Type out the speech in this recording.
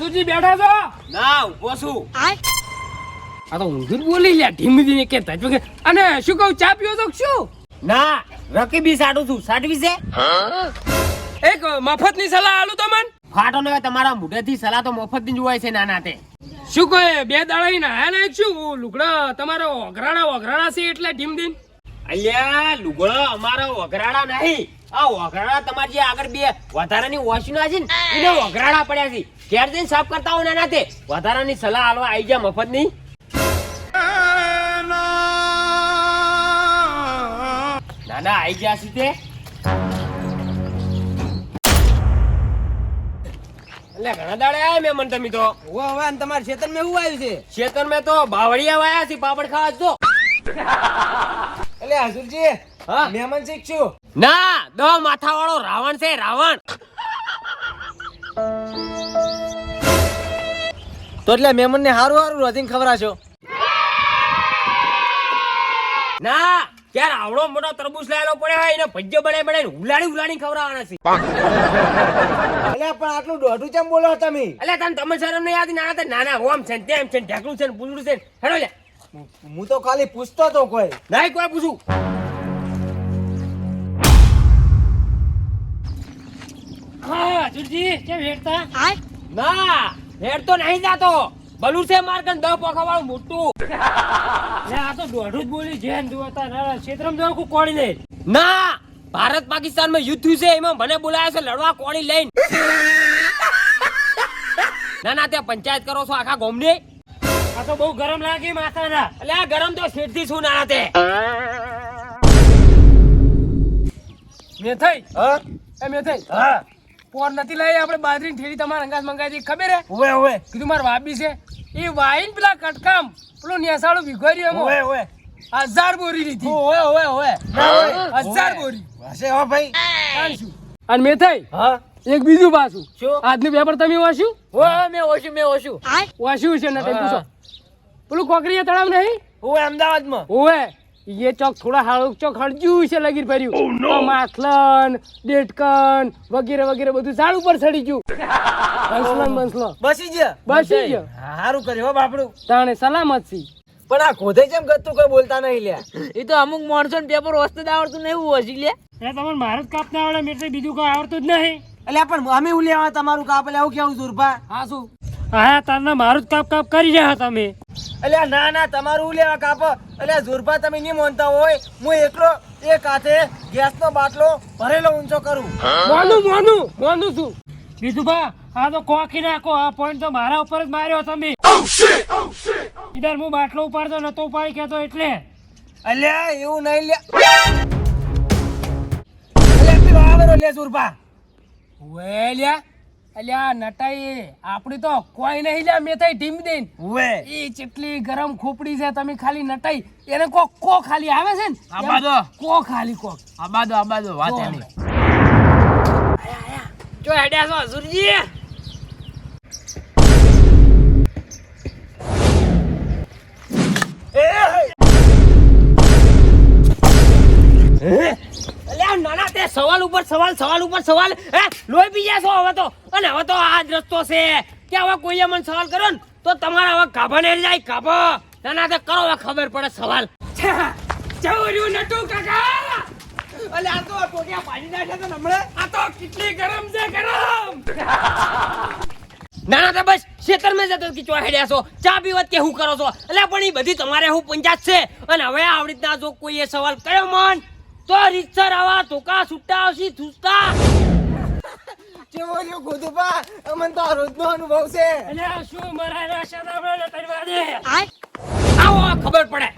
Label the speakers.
Speaker 1: હજુરજી બેઠા છો?
Speaker 2: ના ઊભો છું.
Speaker 1: આ તો ઊંધું બોલી લ્યા ધીમી ધીમે કે વગર. અને શું કહું ચા પીઓ તો શું?
Speaker 2: ના રકીબી સાડું છું. સાડવી છે?
Speaker 1: એક મફતની સલાહ આલું તો મન
Speaker 2: ફાટો ને તમારા મોઢેથી સલાહ તો મફતની જોવાય છે નાના તે
Speaker 1: શું કહે બે દાડા નાયા ને? શું લુગડા તમારા ઓઘરાણા ઓઘરાણા છે એટલે ધીમ ધીમ
Speaker 2: અલ્યા લુગડો અમારો વઘરાડા નહીં. આ વઘરાડા તમારી જે આગળ બે વધારાની વોશના છે ને એને વઘરાડા પડ્યા છે. ઘેર જઈને સાફ કરતા હોય તે. વધારાની સલાહ આલવા આવી જા મફતની. નાના આવી ગયા છે તે. એટલે ઘણા દાડે આયા મેં મન તમે તો.
Speaker 3: હવે હવે તમારા ખેતરમાં એવું આવ્યું છે?
Speaker 2: ખેતર મેં તો બાવળિયા વાયા છે પાપડ ખાવા તો.
Speaker 3: એટલે હજુરજી
Speaker 2: હા?
Speaker 3: મહેમાન શીખશું
Speaker 2: ના દો માથા વાળો રાવણ છે રાવણ.
Speaker 3: તો એટલે મહેમાન ને હારું હારું રોધીને ખવડાવશો.
Speaker 2: ના ક્યાર આવડો મોટો તરબૂચ લાયેલો પડ્યો હોય એને ભજ્જો બનાવી બનાવી ઉલાડી ઉલાડી ખવડાવવાના છે.
Speaker 3: અલે પણ આટલું દોઢું ચમ બોલો તમે?
Speaker 2: અલે તને તમે શરમ નહીં આવતી નાના નાના ઓમ છે ને તેમ છે ને ઢેકલું છે ને પૂંજડું છે હેડો લે.
Speaker 3: હું તો ખાલી પૂછતો તો કોઈ.
Speaker 2: નહીં કોઈ પૂછું.
Speaker 1: હજુરજી કેમ હેડતા?
Speaker 2: ના હેડતો નહીં જાતો. બલું છે માર કન દહ પોખા વાળું મોટું.
Speaker 1: લે આ તો દોઢું જ બોલી જેન જોતા ના ક્ષેત્રમ જો કોઈ કોણી લે.
Speaker 2: ના ભારત પાકિસ્તાનમાં યુદ્ધ થયું છે એમાં મને બોલાયા છે લડવા કોણી લઈને. ના ના ત્યાં પંચાયત કરો છો આખા ગામની?
Speaker 1: આ તો બહુ ગરમ લાગે માથાના.
Speaker 2: એટલે આ ગરમ તો શેઠથી છું ના તે.
Speaker 1: મેં થઈ
Speaker 3: હા?
Speaker 1: એ મેં થઈ
Speaker 3: હા.
Speaker 1: પોર નથી લાવી આપણે બાજરીની ઠેરી તમારા અંગાસ મંગાવી હતી ખબર હે?
Speaker 3: ઓવે ઓવે.
Speaker 1: કીધું મારે વાબી છે. એ વાઈન પેલા કટકામ. પેલું નેસાળું એમ.
Speaker 3: ઓવે ઓવે.
Speaker 1: હજાર બોરી લીધી.
Speaker 3: ઓવે ઓવે ઓવે.
Speaker 1: હજાર બોરી.
Speaker 3: હશે હો ભાઈ.
Speaker 1: અને મેં થઈ
Speaker 3: હા?
Speaker 1: એક બીજું પાછું.
Speaker 3: શું?
Speaker 1: આજનું પેપર તમે વાંચ્યું?
Speaker 3: ઓવે મેં વાંચ્યું મેં ઓછું
Speaker 1: વાંચ્યું છે ને તે પૂછો. પેલું કોકરીયા તળાવ નહીં?
Speaker 3: ઓવે અમદાવાદમાં.
Speaker 1: ઓવે. એ ચોક થોડા હાળું ચોક હળજ્યું છે લગીર ભર્યું. તો માખલન ડેટકન વગેરે વગેરે બધું ઝાડ ઉપર ચડી ગયું. બંસલો ને બંસલો
Speaker 3: બસી ગયા
Speaker 1: બસી ગયો.
Speaker 3: હારું કર્યું હો બાપડું.
Speaker 1: તાણે સલામત છી.
Speaker 3: પણ આ ખોદે જેમ ગતું કોઈ બોલતા નહીં લ્યા.
Speaker 4: એ તો અમુક માણસો ને પેપર વસ્તુ જ આવડતું નહીં એવું હશે લે
Speaker 1: એ તમને મારે જ કાપ ના આવડે મેં બીજું કોઈ આવડતું જ નહીં.
Speaker 3: એટલે પણ અમે હું લેવા તમારું કાપ એટલે આવું કેવું સુરભા
Speaker 1: હા શું? હા તારના મારું જ કાપ કાપ કરી રહ્યા તમે.
Speaker 3: એટલે ના ના તમારું લેવા કાપ? એટલે ઝુરભા તમે નહીં માનતા હોય. હું એકલો એક હાથે ગેસનો બાટલો ભરેલો ઊંચો કરું.
Speaker 1: માનું મોનું મોનું છું બીજુભા આ તો કોખી નાખો. આ પોઈન્ટ તો મારા ઉપર જ માર્યો તમે. ઇધર હું બાટલો ઉપાડતો નતો ઉપાડી કેતો એટલે.
Speaker 3: અલ્યા એવું નહીં લે. અલ્યા પેલો આવેલો લે સુરભા
Speaker 1: વેલ્યા અલ્યા નટાઈ આપણી તો કોઈ નહીં લ્યા મેં થઈ ઢીમ દઈને.
Speaker 3: ઉવે.
Speaker 1: એ ચેટલી ગરમ ખોપડી છે તમે ખાલી નટાઈ એને કો કો ખાલી આવે છે ને?
Speaker 3: આ બાજુ.
Speaker 1: કો ખાલી કો
Speaker 3: આબાદો આબાદો વાત એની.
Speaker 1: જો હેડ્યા છો હજુરજી
Speaker 2: તે સવાલ ઉપર સવાલ સવાલ ઉપર સવાલ. હે લોહી પી ગયા છો હવે તો. અને હવે તો આ જ રસ્તો છે. કે હવે કોઈએ મને સવાલ કર્યો ને તો તમારા હવે કાભા ને જાય કાભા ના તો કરો હવે ખબર પડે સવાલ.
Speaker 1: ચૌર્યું નટુ કાકા.
Speaker 3: અલે આ તો ટોટિયા પાડી નાખ્યા તો હમણાં.
Speaker 1: આ તો કેટલી ગરમ છે ગરમ.
Speaker 2: ના તો બસ ખેતરમાં જતો કે ચો હેડ્યા છો. ચા પીવત કે હું કરો છો? એટલે પણ એ બધી તમારે હું પંચાયત છે. અને હવે આવી રીતના જો કોઈએ સવાલ કર્યો મન તો રીતસર આવા ધોકા છૂટા આવશે ધૂસતા.
Speaker 3: કેવો રહ્યો ગોદુપા અમન તો આ રોજનો અનુભવ છે.
Speaker 1: અલ્યા શું મરાય રાશા આપણે તરવા દે
Speaker 2: આવો ખબર પડે.